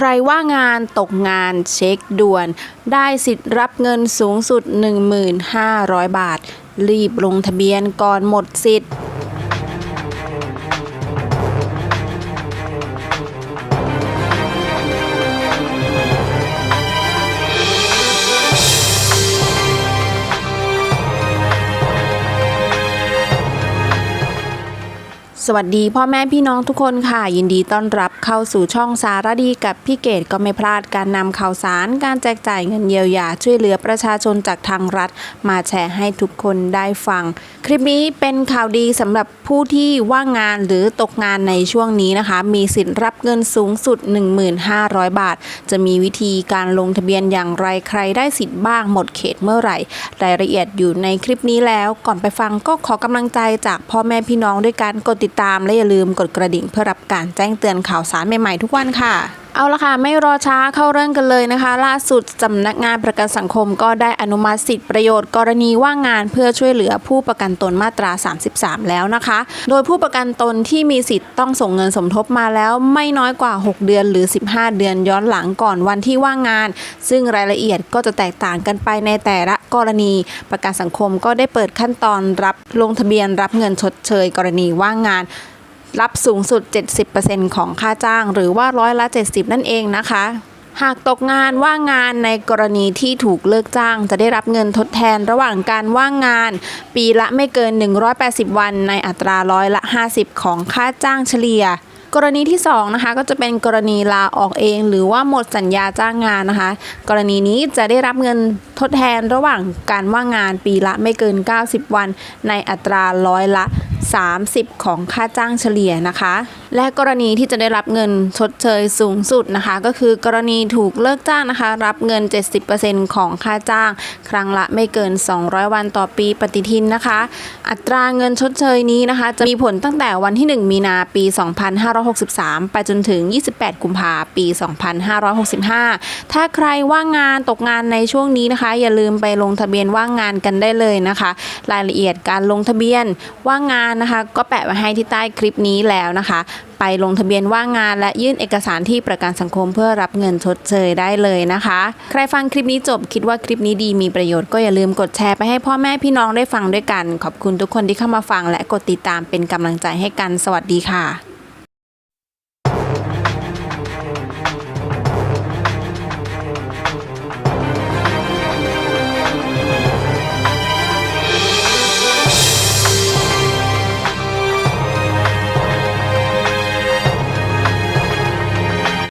ใครว่างานตกงานเช็คด่วน ได้สิทธิ์รับเงินสูงสุด 1,500บาท รีบลงทะเบียนก่อนหมดสิทธิ์ สวัสดีพ่อแม่พี่น้องทุกคนค่ะ ยินดีต้อนรับเข้าสู่ช่องสารดีกับพี่เกดก็ไม่พลาดการนำข่าวสารการแจกจ่ายเงินเยียวยาช่วยเหลือประชาชนจากทางรัฐ มาแชร์ให้ทุกคนได้ฟัง คลิปนี้เป็นข่าวดีสำหรับผู้ที่ว่างงานหรือตกงานในช่วงนี้นะคะ มีสิทธิ์รับเงินสูงสุด 1,500 บาท จะมีวิธีการลงทะเบียนอย่างไรใครได้สิทธิ์บ้างหมดเขตเมื่อไหร่ รายละเอียดอยู่ในคลิปนี้แล้วก่อนไปฟังก็ขอกำลังใจจากพ่อแม่พี่น้องด้วยการกดติดตามและอย่าลืมกดกระดิ่งเพื่อรับการแจ้งเตือนข่าวสารใหม่ๆทุกวันค่ะเอาละค่ะ ไม่รอช้าเข้าเรื่องกันเลยนะคะ ล่าสุดสำนักงานประกันสังคมก็ได้อนุมัติสิทธิประโยชน์กรณีว่างงานเพื่อช่วยเหลือผู้ประกันตนมาตรา 33 แล้วนะคะ โดยผู้ประกันตนที่มีสิทธิ์ต้องส่งเงินสมทบมาแล้วไม่น้อยกว่า 6 เดือนหรือ 15 เดือนย้อนหลังก่อนวันที่ว่างงาน ซึ่งรายละเอียดก็จะแตกต่างกันไปในแต่ละกรณี ประกันสังคมก็ได้เปิดขั้นตอนรับลงทะเบียนรับเงินชดเชย กรณีว่างงาน รับสูงสุด 70%ของค่าจ้าง หรือว่าร้อยละ 70 นั่นเองนะคะ หากตกงานว่างงานในกรณีที่ถูกเลิกจ้าง จะได้รับเงินทดแทนระหว่างการว่างงาน ปีละไม่เกิน 180 วัน ในอัตราร้อยละ 50 ของค่าจ้างเฉลี่ยกรณีที่2นะคะก็จะเป็นกรณีลาออกเอง หรือว่าหมดสัญญาจ้างงานนะคะ กรณีนี้จะได้รับเงินทดแทนระหว่างการว่างงานปีละไม่เกิน 90 วัน ในอัตราร้อยละ 30 ของค่าจ้างเฉลี่ยนะคะและกรณีที่จะได้รับเงินชดเชยสูงสุดนะคะ ก็คือกรณีถูกเลิกจ้างนะคะ รับเงิน 70%ของค่าจ้าง ครั้งละไม่เกิน 200 วันต่อปีปฏิทินนะคะ อัตราเงินชดเชยนี้นะคะ จะมีผลตั้งแต่วันที่ 1 มีนาปี 2563 ไปจนถึง 28 กุมภาปี 2565 ถ้าใครว่างงานตกงานในช่วงนี้นะคะ อย่าลืมไปลงทะเบียนว่างงานกันได้เลยนะคะ รายละเอียดการลงทะเบียนว่างงานนะคะ ก็แปะไว้ให้ที่ใต้คลิปนี้แล้วนะคะไปลงทะเบียนว่างงาน และยื่นเอกสารที่ประกันสังคมเพื่อรับเงินชดเชยได้เลยนะคะ ใครฟังคลิปนี้จบคิดว่าคลิปนี้ดีมีประโยชน์ก็อย่าลืมกดแชร์ไปให้พ่อแม่พี่น้องได้ฟังด้วยกัน ขอบคุณทุกคนที่เข้ามาฟังและกดติดตามเป็นกำลังใจให้กันสวัสดีค่ะ